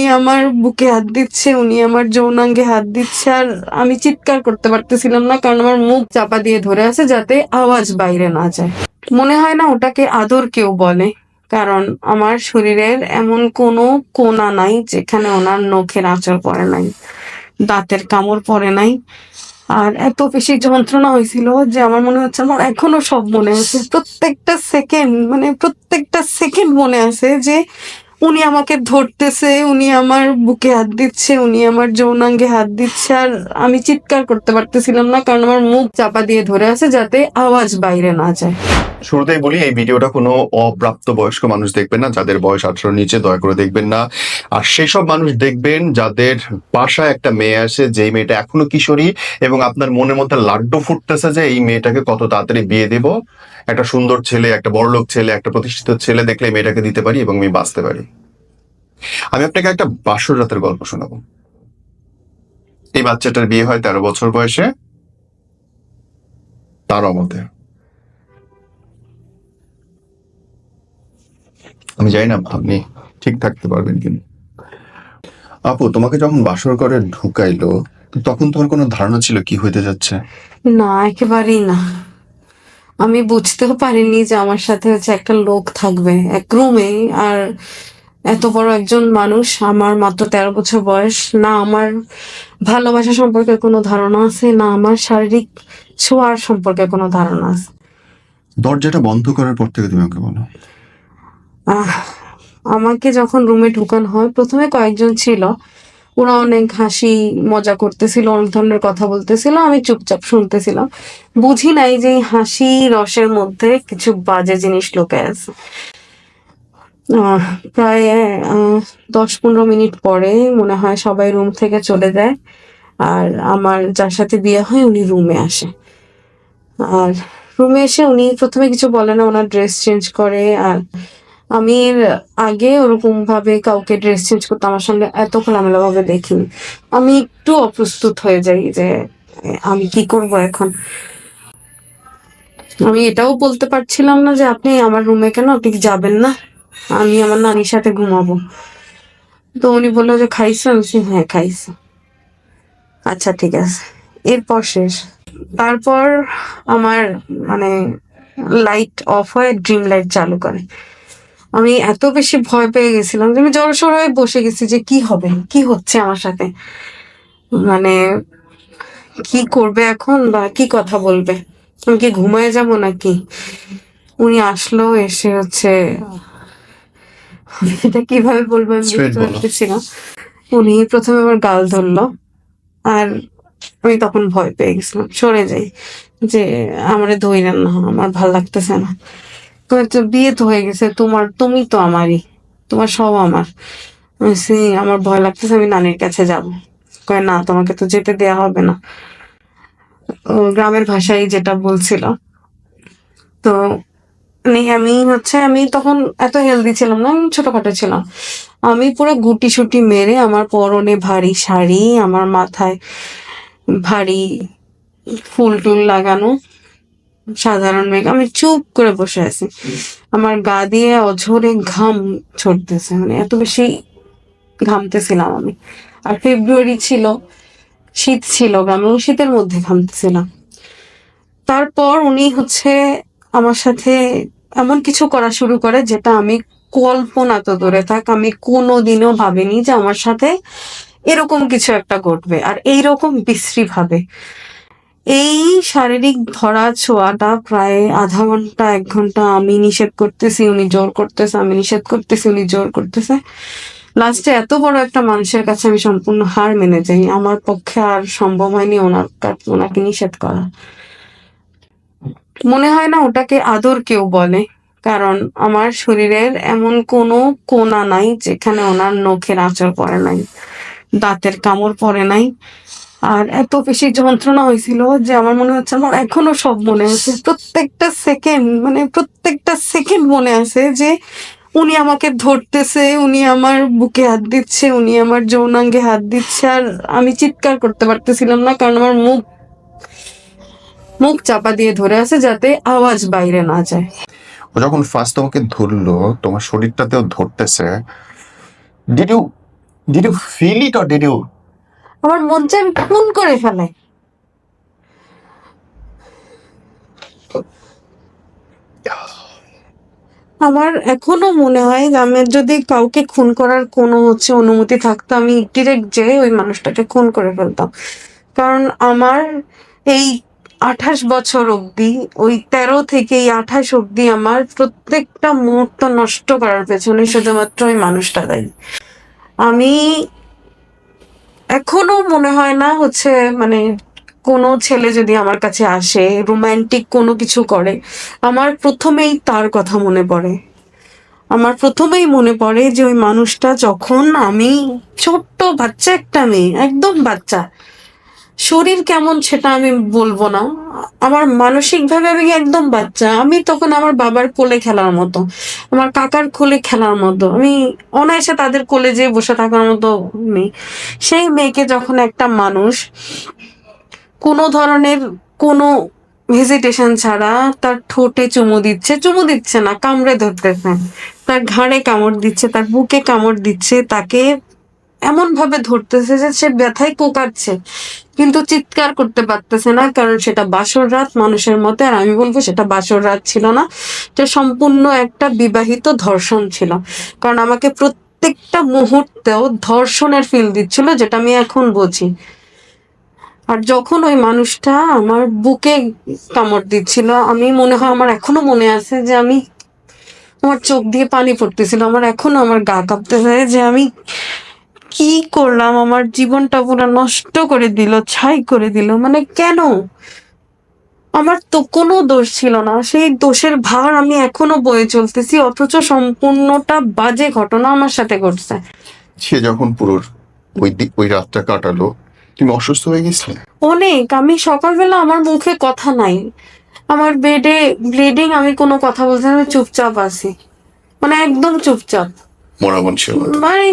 উনি আমার বুকে হাত দিচ্ছে, উনি আমার যৌনাঙ্গে হাত দিচ্ছে, আর আমি চিৎকার করতে পারতেছিলাম না, কারণ আমার মুখ চাপা দিয়ে ধরে আছে যাতে আওয়াজ বাইরে না যায়। মনে হয় না ওটাকে আদর কেউ বলে, কারণ আমার শরীরের এমন কোনো কোনা নাই যেখানে ওনার নখের আঁচড় পড়ে নাই, দাঁতের কামড় পড়ে নাই। আর এত বেশি যন্ত্রণা হয়েছিল যে আমার মনে হচ্ছে আমার এখনও সব মনে আছে। প্রত্যেকটা সেকেন্ড মানে প্রত্যেকটা সেকেন্ড মনে আছে যে উনি আমাকে ধরতেছে, উনি আমার বুকে হাত দিচ্ছে, উনি আমার যৌনাঙ্গে হাত দিচ্ছে, আর আমি চিৎকার করতে পারতেছিলাম না, কারণ আমার মুখ চাপা দিয়ে ধরে আছে যাতে আওয়াজ বাইরে না যায়। শুরুতেই বলি, এই ভিডিওটা কোনো অপ্রাপ্ত বয়স্ক মানুষ দেখবেন না, যাদের বয়স আঠারোর নিচে, দয়া করে দেখবেন না। আর সেই সব মানুষ দেখবেন যাদের বাসায় একটা মেয়ে আছে, যেই মেয়েটা এখনও কিশোরী, এবং আপনার মনের মধ্যে লাড্ডু ফুটতেছে যে, এই মেয়েটাকে কত তাড়াতাড়ি বিয়ে দেব। একটা সুন্দর ছেলে, একটা বড়লোক ছেলে, একটা প্রতিষ্ঠিত ছেলে দেখলে মেয়েটাকে দিতে পারি এবং আমি বাঁচতে পারি। আমি আপনাকে একটা বাসর রাতের গল্প শোনাবো। এই বাচ্চাটার বিয়ে হয় তেরো বছর বয়সে। তার অমতে। আমি জানি না, আপনি ঠিক থাকতে পারবেন কিন্তু আপু, তোমাকে যখন বাসর করে ঢুকাইলো, তখন তোমার কোনো ধারণা ছিল কি হইতে যাচ্ছে? না, একেবারেই না। আমি বুঝতেও পারিনি যে আমার সাথে হচ্ছে একটা লোক থাকবে এক রুমে আর এত বড় একজন মানুষ আমার মাত্র তেরো বছর বয়স না আমার ভালোবাসা সম্পর্কে কোনো ধারণা আছে না আমার শারীরিক ছোঁয়ার সম্পর্কে কোনো ধারণা আছে। দরজাটা বন্ধ করার পর থেকে তুমি আমাকে বলো। আহ, আমাকে যখন রুমে ঢুকানো হয় প্রথমে কয়েকজন ছিল ওরা অনেক হাসি, মজা করতেছিল, অনেক ধরনের কথা বলতেছিল, আমি চুপচাপ শুনতেছিলাম। বুঝি নাই যে হাসি রসের মধ্যে কিছু বাজে জিনিস লুকায় আছে। প্রায় দশ পনেরো মিনিট পরে মনে হয় সবাই রুম থেকে চলে যায়। আর আমার যার সাথে বিয়ে হয় উনি রুমে আসে। আর রুমে এসে উনি প্রথমে কিছু বলে না, ওনার ড্রেস চেঞ্জ করে, আর আমি এর আগে ওরকম ভাবে কাউকে ড্রেস চেঞ্জ করতে আমার সঙ্গে এত খোলামেলা ভাবে দেখিনি। আমি একটু অপ্রস্তুত হয়ে যাই যে আমি কি করব এখন? আমি এটাও বলতে পারছিলাম না যে আপনি আমার রুমে কেন? আপনি যাবেন না? আমি আমার নানির সাথে ঘুমাবো। তো উনি বলল যে, খাইছো? আমি হ্যাঁ খাইছি। আচ্ছা ঠিক আছে। এরপর শেষ। তারপর আমার মানে লাইট অফ হয়ে ড্রিম লাইট চালু করে। আমি এত বেশি ভয় পেয়ে গেছিলাম যে আমি জড়সড় হয়ে বসে গেছি যে কি হবে কি হচ্ছে আমার সাথে? মানে কি করবে এখন বা কি কথা বলবে? আমি কি ঘুমায় যাব নাকি? উনি আসলো এসে হচ্ছে এটা কীভাবে বলব আমি বুঝতে। পারতেছি না। উনি প্রথমে আমার গাল ধরলো আর আমি তখন ভয় পেয়ে গেছিলাম। সরে যাই যে আমারে ধইরেন না আমার ভালো লাগতেছে না। বিয়ে তো হয়ে গেছে, তোমার, তুমি তো আমারই, তোমার সব আমার। আমি আমার ভয় লাগতেছে, আমি নানির কাছে যাব। কয়, না, তোমাকে তো যেতে দেয়া হবে না। গ্রামের ভাষায় যেটা বলছিল। তো আমি হচ্ছে, আমি তখন এত হেলদি ছিলাম না, আমি ছোটখাটো ছিলাম। আমি পুরো গুটি সুটি মেরে আমার পরনে ভারী শাড়ি, আমার মাথায় ভারী ফুল টুল লাগানো সাধারণ মেঘ। আমি চুপ করে বসে আছি। আমার গা দিয়ে অঝরে ঘাম ছড়তেছে। মানে এত বেশি ঘামতেছিলাম আমি। আর ফেব্রুয়ারি ছিল, শীত ছিল গ্রামে ওই শীতের মধ্যে ঘামতেছিলাম। তারপর উনি হচ্ছে আমার সাথে এমন কিছু করা শুরু করে যেটা আমি কল্পনা তো দূরে থাক, আমি কোনোদিনও ভাবিনি যে আমার সাথে এরকম কিছু একটা ঘটবে। আর এইরকম বিশ্রী ভাবে। এই শারীরিক ধরা ছোঁয়াটা প্রায় আধা ঘণ্টা, এক ঘণ্টা আমি নিষেধ করতেছি, উনি জোর করতেছে, আমি নিষেধ করতেছি, উনি জোর করতেছে। লাস্টে এত বড় একটা মানুষের কাছে আমি সম্পূর্ণ হার মেনে যাই। আমার পক্ষে আর সম্ভব হয়নি ওনার ওনাকে নিষেধ করা। মনে হয় না ওটাকে আদর কেউ বলে, কারণ আমার শরীরের এমন কোনো কোনা নাই যেখানে ওনার নখের আঁচড় পড়ে নাই, দাঁতের কামড় পড়ে নাই। আর এত বেশি যন্ত্রণা হয়েছিল যে আমার মনে হচ্ছে আমার এখনও সব মনে আছে। প্রত্যেকটা সেকেন্ড মানে প্রত্যেকটা সেকেন্ড মনে আছে যে উনি আমাকে ধরতেছে, উনি আমার বুকে হাত দিচ্ছে, উনি আমার যৌনাঙ্গে হাত দিচ্ছে আর আমি চিৎকার করতে পারতেছিলাম না কারণ আমার মুখ মুখ চাপা দিয়ে ধরে আছে যাতে আওয়াজ বাইরে না যায়। ও যখন ফার্স্ট তোমাকে ধরলো, তোমার শরীরটাতেও ধরতেছে did you did you feel it or did you আমার মন চায় আমি খুন করে ফেলে আমার এখনও মনে হয় যে আমি যদি কাউকে খুন করার কোনো হচ্ছে অনুমতি থাকতো, আমি ডিরেক্ট যে ওই মানুষটাকে খুন করে ফেলতাম। কারণ আমার এই আঠাশ বছর অবধি, ওই তেরো থেকে এই আঠাশ অবধি আমার প্রত্যেকটা মুহূর্ত নষ্ট করার পেছনে শুধুমাত্র ওই মানুষটা দায়ী। আমি এখনও মনে হয় না হচ্ছে মানে কোনো ছেলে যদি আমার কাছে আসে রোমান্টিক কোনো কিছু করে, আমার প্রথমেই তার কথা মনে পড়ে। আমার প্রথমেই মনে পড়ে যে ওই মানুষটা যখন আমি ছোট্ট বাচ্চা একটা মেয়ে, একদম বাচ্চা শরীর কেমন সেটা আমি বলব না। আমার মানসিকভাবে আমি একদম বাচ্চা। আমি তখন আমার বাবার কোলে খেলার মতো, আমার কাকার কোলে খেলার মতো। আমি অনায়াসে তাদের কোলে যেয়ে বসে থাকার মতো মেয়ে সেই মেয়েকে যখন একটা মানুষ কোনো ধরনের কোনো হেজিটেশন ছাড়া তার ঠোঁটে চুমু দিচ্ছে চুমু দিচ্ছে না, কামড়ে ধরতেছে। তার ঘাড়ে কামড় দিচ্ছে, তার বুকে কামড় দিচ্ছে, তাকে এমন ভাবে ধরতেছে যে সে ব্যথায় কোকাচ্ছে কিন্তু চিৎকার করতে পারতেছে না, কারণ সেটা বাসর রাত, মানুষের মতে, আর আমি বলব সেটা বাসর রাত ছিল না, এটা সম্পূর্ণ একটা বিবাহিত ধর্ষণ ছিল। কারণ আমাকে প্রত্যেকটা মুহূর্তেও ধর্ষণের ফিল দিচ্ছিল, যেটা আমি এখন বুঝি। আর যখন ওই মানুষটা আমার বুকে কামড় দিচ্ছিল, আমি মনে হয় আমার এখনও মনে আছে যে আমি আমার চোখ দিয়ে পানি পড়তেছিল, আমার এখনও আমার গা কাঁপতেছে যে আমি কি করলাম? আমার জীবনটা পুরো নষ্ট করে দিল ছাই করে দিল। মানে কেন? আমার তো কোনো দোষ ছিল না। সেই দোষের ভার আমি এখনও বয়ে চলতেছি অথচ সম্পূর্ণটা বাজে ঘটনা আমার সাথে ঘটছে। সে যখন পুরো ওই ওই রাতটা কাটালো তুমি অসুস্থ হয়ে গেছিলে? অনেক। আমি সকালবেলা আমার মুখে কথা নাই। আমার বেডে ব্লিডিং আমি কোনো কথা বলতে না, চুপচাপ আছি। মানে একদম চুপচাপ। মরা ছিল মানে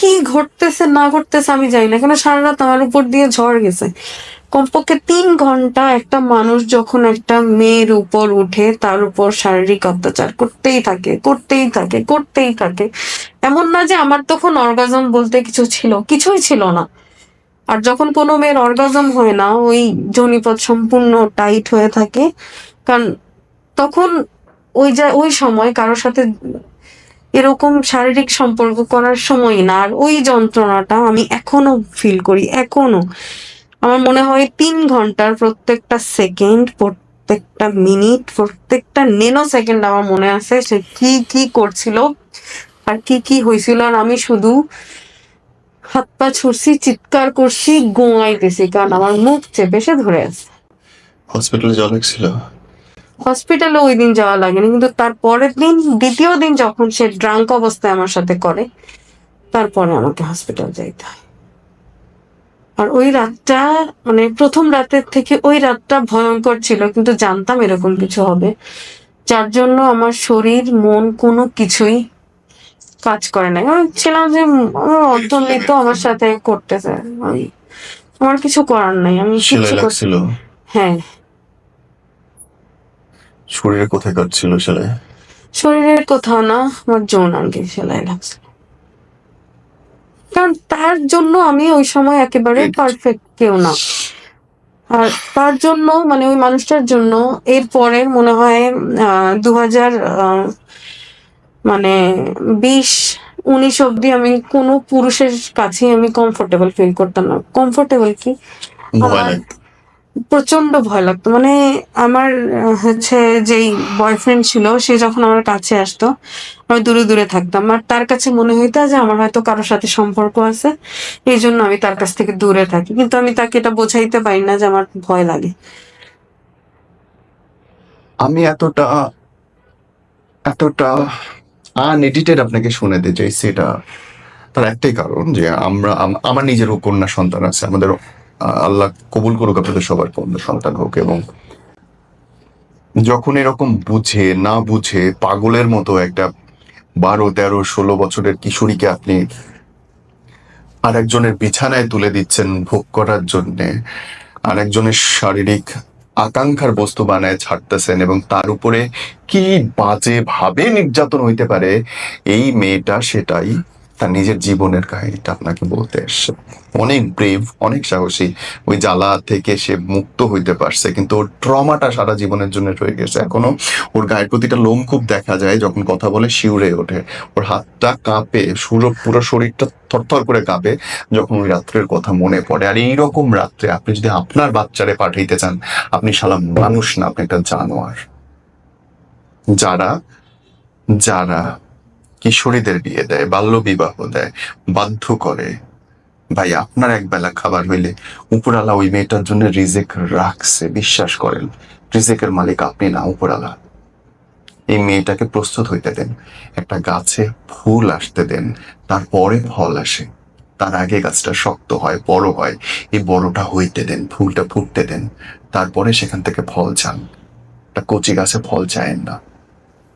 কি ঘটতেছে, না ঘটতেছে আমি জানি না। কেন সারা রাত আমার উপর দিয়ে ঝড় গেছে। কমপক্ষে তিন ঘণ্টা একটা মানুষ যখন একটা মেয়ের উপর উঠে, তার উপর শারীরিক অত্যাচার করতেই থাকে করতেই থাকে করতেই থাকে। এমন না যে আমার তখন অর্গাজম বলতে কিছু ছিল, কিছুই ছিল না। আর যখন কোনো মেয়ের অর্গাজম হয় না, ওই জনিপথ সম্পূর্ণ টাইট হয়ে থাকে। কারণ তখন ওই যা, ওই সময় কারোর সাথে এরকম শারীরিক সম্পর্ক করার সময় না, আর ওই যন্ত্রণাটা আমি এখনও ফিল করি, এখনও। আমার মনে হয় তিন ঘণ্টার প্রত্যেকটা সেকেন্ড প্রত্যেকটা মিনিট প্রত্যেকটা নেনো সেকেন্ড আমার মনে আছে সে কি কি করছিল আর কি কি হয়েছিল। আর আমি শুধু হাত পা ছুটছি চিৎকার করছি গোঙাইতেছি কারণ আমার মুখ চেপে সে ধরে আছে। হসপিটালে যাওয়া লাগছিল। হসপিটালে ওই দিন যাওয়া লাগেনি। কিন্তু তার পরের দিন দ্বিতীয় দিন যখন সে ড্রাঙ্ক অবস্থায় আমার সাথে করে তারপরে আমাকে হসপিটাল যাইতে হয়। আর ওই রাতটা মানে প্রথম রাতের থেকে ওই রাতটা ভয়ঙ্কর ছিল কিন্তু জানতাম এরকম কিছু হবে। যার জন্য আমার শরীর মন কোনো কিছুই কাজ করে না আমি ছিলাম যে আমার অর্ধমৃত আমার সাথে করতেছে। আমি আমার কিছু করার নাই। আমি হ্যাঁ। শরীরে কোথায় কাটছিল সেলাই? শরীরের কোথাও না আমার যৌনাঙ্গে সেলাই লাগছে। কারণ তার জন্য আমি ওই সময় একেবারে পারফেক্ট কেউ না। আর তার জন্য মানে ওই মানুষটার জন্য এর পরের মনে হয় দু হাজার মানে বিশ উনিশ অব্দি আমি কোনো পুরুষের কাছে আমি কমফোর্টেবল ফিল করতাম না। কমফোর্টেবল কি? আমার প্রচণ্ড ভয় লাগতো। মানে আমার হচ্ছে যেই বয়ফ্রেন্ড ছিল, সে যখন আমার কাছে আসতো, আমি দূরে দূরে থাকতাম। আর তার কাছে মনে হইতো যে আমার হয়তো কারোর সাথে সম্পর্ক আছে, এই জন্য আমি তার কাছ থেকে দূরে থাকি। কিন্তু আমি তাকে এটা বোঝাইতে পারি না যে আমার ভয় লাগে। আমি এতটা এতটা আনএডিটেড আপনাকে শোনাতে চাইছি এটা। তার একটাই কারণ যে আমরা আমার নিজের কন্যা সন্তান আছে, আমাদের আল্লাহ কবুল করুক আপনাদের সবার কন্যা সন্তান হোক এবং যখন এরকম বুঝে, না বুঝে পাগলের মতো একটা বারো, তেরো, ষোলো বছরের কিশোরীকে আপনি আরেকজনের বিছানায় তুলে দিচ্ছেন ভোগ করার জন্যে, আরেকজনের শারীরিক আকাঙ্ক্ষার বস্তু বানায় ছাড়তেছেন এবং তার উপরে কি বাজে ভাবে নির্যাতন হইতে পারে, এই মেয়েটা সেটাই তার নিজের জীবনের কাহিনীটা আপনাকে বলতে এসছে। অনেক ব্রেভ অনেক সাহসী। ওই জ্বালা থেকে সে মুক্ত হইতে পারছে, কিন্তু ওর ট্রমাটা সারা জীবনের জন্য রয়ে গেছে। এখনও ওর গায়ের প্রতিটা লোম খুব দেখা যায়, যখন কথা বলে শিউরে ওঠে। ওর হাতটা কাঁপে, সুরো, পুরো শরীরটা থরথর করে কাঁপে যখন ওই রাত্রের কথা মনে পড়ে। আর এইরকম রাত্রে আপনি যদি আপনার বাচ্চারে পাঠাইতে চান, আপনি শালা মানুষ না, আপনি একটা জানোয়ার। যারা যারা কিশোরীদের বিয়ে দেয় বাল্য বিবাহ দেয়, বাধ্য করে। ভাই, আপনার এক বেলা খাবার হইলে উপরালা ওই মেয়েটার জন্য রিজেক রাখছে, বিশ্বাস করেন। রিজেকের মালিক আপনি না উপরালা এই মেয়েটাকে প্রস্তুত হইতে দেন, একটা গাছে ফুল আসতে দেন, তারপরে ফল আসে। তার আগে গাছটা শক্ত হয়, বড় হয়, এই বড়টা হইতে দেন, ফুলটা ফুটতে দেন, তারপরে সেখান থেকে ফল চান। একটা কচি গাছে ফল চায়েন না।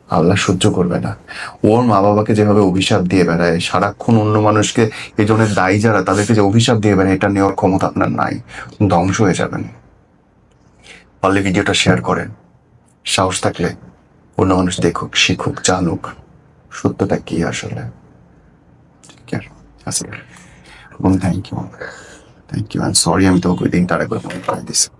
আল্লাহ সহ্য করবে না। ওর মা বাবাকে যেভাবে অভিশাপ দিয়ে বেড়ায়, সারাক্ষণ অন্য মানুষকে, এই জন্য দায়ী যারা, তাদেরকে যে অভিশাপ দিয়ে বেড়ায়, এটা নেওয়ার ক্ষমতা আপনার নাই। ধ্বংস হয়ে যাবেন। পারলে ভিডিওটা শেয়ার করেন। সাহস থাকলে অন্য মানুষ দেখুক, শিখুক, জানুক। সত্যটা কি আসলে? Thank you thank you sorry আমি তো ওই দিন তারা করে দিছি